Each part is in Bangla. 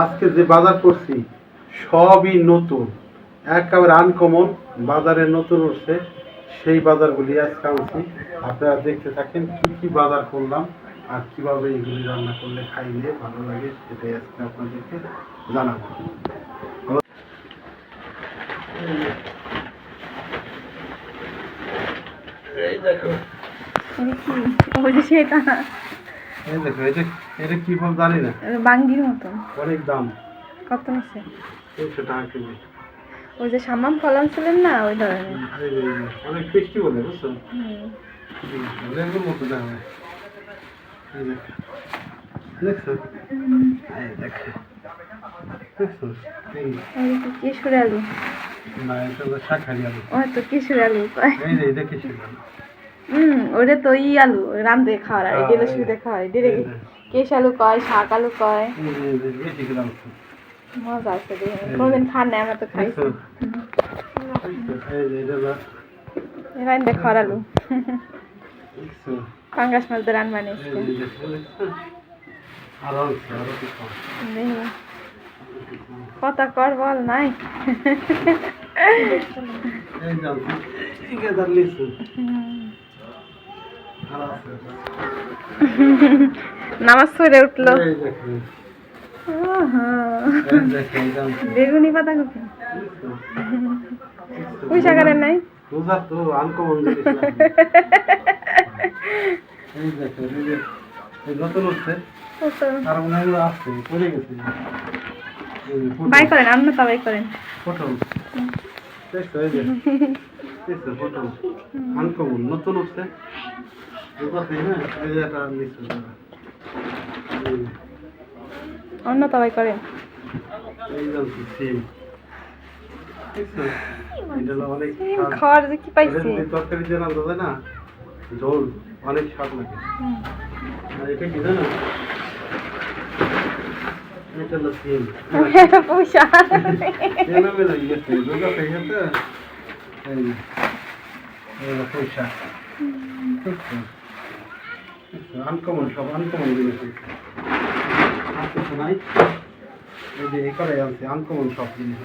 আজকে যে বাজার করছি সবই নতুন। একেবারে আনকমন বাজারে নতুন উঠছে। সেই বাজারগুলি আজকে আনছি। আপনারা দেখতে থাকেন কি কি বাজার করলাম আর কীভাবে এগুলি রান্না করলে খাইলে ভালো লাগে সেটাই আজকে আপনাদেরকে জানাব। এই দেখো। এটা কি? ওই যে সেটা এই দেখো এটা এটা কি ফল জানি না। বাঙ্গির মতন অনেক দাম। কত নিচ্ছে? তিনশো টাকা কেজি। ওই যে সামাম ফলাম ছিলেন না ওই ধরনের? অনেক মিষ্টি বলে বুঝছ। মতো দেখ। দেখছ? যে কিশোর আলু। না এটা হলো শাখারি আলু। ওই তো কিশোর আলু। এই যে এটা কিসের আলু। হুম ওটা তো ই আলু রান্ধে খাওয়ার আর এটা শুধু খাওয়ার এটা এই যে, কেশ আলু কয় শাক আলু কয়। মজা আছে কোনোদিন খান নাই আমরা তো হলো রান্ধে খাওয়ার আলু। পাঙ্গাস মাছ দিয়ে রান এই বানিয়েছে যে, এই যে, দেখছ? আরও হচ্ছে আরও কিছু দেখি। কথা কর বল নাই। আর আছে নামাজ পড়ে উঠল। বেগুনি পাতা কপি? পুঁই শাকারের নাই? তো আনকমন এই দেখো এই নতুন আর মনে আসছে পড়ে গেছে। বাই করেন আপনি তা বাই করেন। এই যে আনকমন নতুন উঠছে যে যে, অন্য তা বাই করেন এই জানছি সিম দেখছ এটা হলো অনেক সিম স্বাদ। খাওয়ার কি পাইছি? তরকারি দিয়ে রান্না যায় না? ঝোল অনেক স্বাদ লাগে। আর এটা কি জানো? এটা হলো সিম পুঁই শাক তেল মেলে গেছে রোজা থেকে এই যে, এই হলো পয়সা। আনকমন সব আনকমন জিনিস আর কিছু নাই? এই যে এই করে আনছে আনকমন সব জিনিস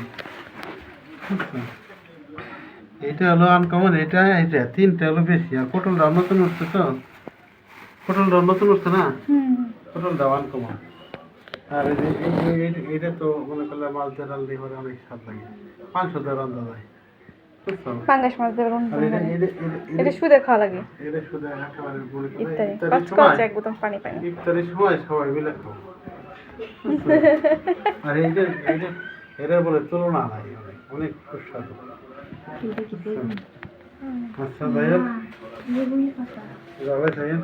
এটা হলো আনকমন এটা এটা তিনটা হলো বেশি। আর পটলটা নতুন উঠছে তো? পটলটা নতুন উঠছে না। পটলটা আনকমন আর এই যে এটা তো মনে করলে মাছ দিয়ে রান্না অনেক স্বাদ লাগে। মাংস দিয়ে রান্না যায় পাঙ্গাস মাছ আর এটা এটা এটা- এটা এটা সুদে খাওয়া লাগে এটা ইত্যাদি ইফতারের কচ সময়। কচ এক পানি পানি ইফতারের সময় সবাই মিলে খাব আর এইটা এইটা এটার বলে তুলনা নাই অনেক অনেক সুস্বাদু। আচ্ছা হোক যাবে হোক